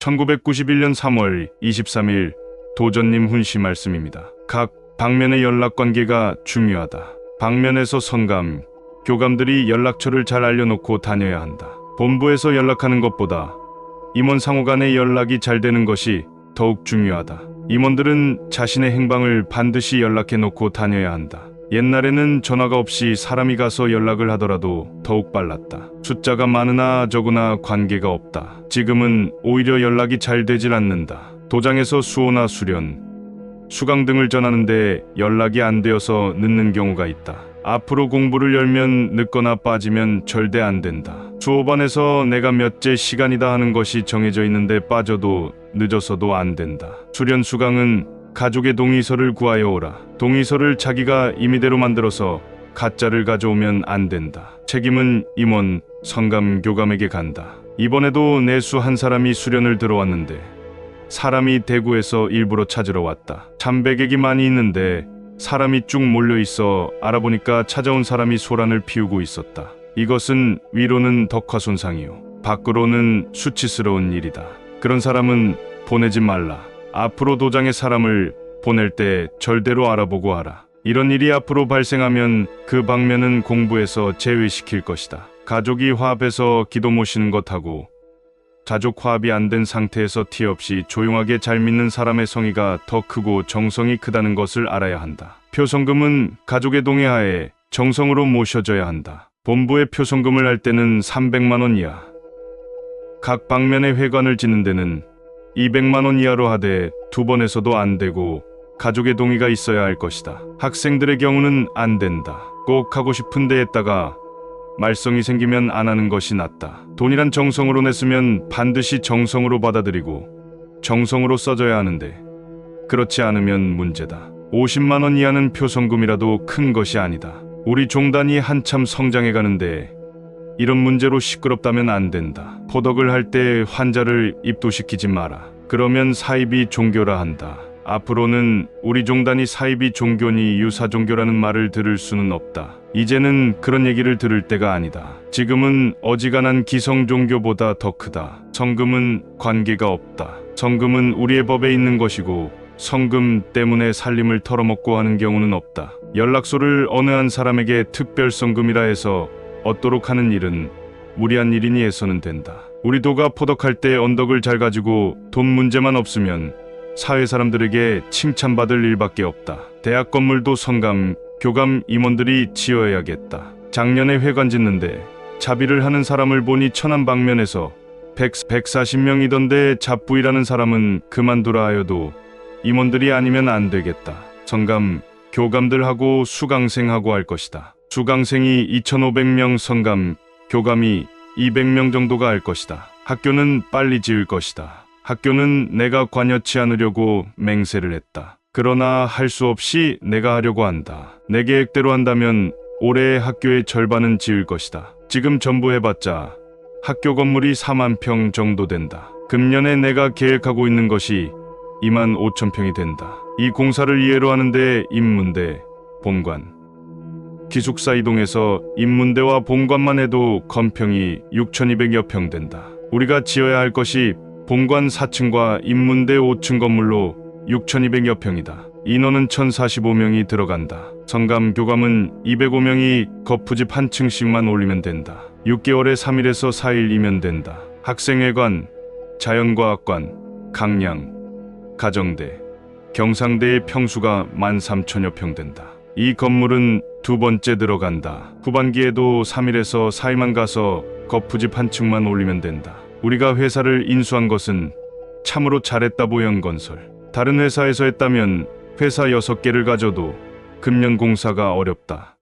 1991년 3월 23일 도전님 훈시 말씀입니다. 각 방면의 연락 관계가 중요하다. 방면에서 성감, 교감들이 연락처를 잘 알려놓고 다녀야 한다. 본부에서 연락하는 것보다 임원 상호 간의 연락이 잘 되는 것이 더욱 중요하다. 임원들은 자신의 행방을 반드시 연락해 놓고 다녀야 한다. 옛날에는 전화가 없이 사람이 가서 연락을 하더라도 더욱 빨랐다. 숫자가 많으나 적으나 관계가 없다. 지금은 오히려 연락이 잘 되질 않는다. 도장에서 수호나 수련, 수강 등을 전하는데 연락이 안 되어서 늦는 경우가 있다. 앞으로 공부를 열면 늦거나 빠지면 절대 안 된다. 수업반에서 내가 몇째 시간이다 하는 것이 정해져 있는데 빠져도 늦어서도 안 된다. 수련 수강은 가족의 동의서를 구하여 오라. 동의서를 자기가 임의대로 만들어서 가짜를 가져오면 안 된다. 책임은 임원, 성감, 교감에게 간다. 이번에도 내수 한 사람이 수련을 들어왔는데 사람이 대구에서 일부러 찾으러 왔다. 참배객이 많이 있는데 사람이 쭉 몰려 있어 알아보니까 찾아온 사람이 소란을 피우고 있었다. 이것은 위로는 덕화 손상이요. 밖으로는 수치스러운 일이다. 그런 사람은 보내지 말라. 앞으로 도장에 사람을 보낼 때 절대로 알아보고 하라. 이런 일이 앞으로 발생하면 그 방면은 공부에서 제외시킬 것이다. 가족이 화합해서 기도 모시는 것하고 가족 화합이 안 된 상태에서 티 없이 조용하게 잘 믿는 사람의 성의가 더 크고 정성이 크다는 것을 알아야 한다. 표성금은 가족의 동의하에 정성으로 모셔져야 한다. 본부에 표성금을 할 때는 300만 원 이하. 각 방면에 회관을 짓는 데는 200만 원 이하로 하되 두 번에서도 안 되고 가족의 동의가 있어야 할 것이다. 학생들의 경우는 안 된다. 꼭 하고 싶은데 했다가 말썽이 생기면 안 하는 것이 낫다. 돈이란 정성으로 냈으면 반드시 정성으로 받아들이고 정성으로 써줘야 하는데 그렇지 않으면 문제다. 50만 원 이하는 표성금이라도 큰 것이 아니다. 우리 종단이 한참 성장해 가는데 이런 문제로 시끄럽다면 안 된다. 포덕을 할 때 환자를 입도시키지 마라. 그러면 사입이 종교라 한다. 앞으로는 우리 종단이 사입이 종교니 유사 종교라는 말을 들을 수는 없다. 이제는 그런 얘기를 들을 때가 아니다. 지금은 어지간한 기성 종교보다 더 크다. 성금은 관계가 없다. 성금은 우리의 법에 있는 것이고 성금 때문에 살림을 털어먹고 하는 경우는 없다. 연락소를 어느 한 사람에게 특별 성금이라 해서 얻도록 하는 일은 무리한 일이니 해서는 된다. 우리 도가 포덕할 때 언덕을 잘 가지고 돈 문제만 없으면 사회 사람들에게 칭찬받을 일밖에 없다. 대학 건물도 성감, 교감 임원들이 지어야겠다. 작년에 회관 짓는데 자비를 하는 사람을 보니 천안 방면에서 100, 140명이던데 잡부이라는 사람은 그만두라 하여도 임원들이 아니면 안 되겠다. 성감, 교감들하고 수강생하고 할 것이다. 수강생이 2,500명 성감, 교감이 200명 정도가 할 것이다. 학교는 빨리 지을 것이다. 학교는 내가 관여치 않으려고 맹세를 했다. 그러나 할 수 없이 내가 하려고 한다. 내 계획대로 한다면 올해 학교의 절반은 지을 것이다. 지금 전부 해봤자 학교 건물이 4만 평 정도 된다. 금년에 내가 계획하고 있는 것이 2만 5천 평이 된다. 이 공사를 이해로 하는데 인문대, 본관, 기숙사 이동해서 인문대와 본관만 해도 건평이 6,200여 평 된다. 우리가 지어야 할 것이 본관 4층과 인문대 5층 건물로 6,200여 평이다. 인원은 1,045명이 들어간다. 성감 교감은 205명이 거푸집 한 층씩만 올리면 된다. 6개월에 3일에서 4일이면 된다. 학생회관, 자연과학관, 강양, 가정대, 경상대의 평수가 13,000여 평 된다. 이 건물은 두 번째 들어간다. 후반기에도 3일에서 4일만 가서 거푸집 한 층만 올리면 된다. 우리가 회사를 인수한 것은 참으로 잘했다 보영건설. 다른 회사에서 했다면 회사 6개를 가져도 금년공사가 어렵다.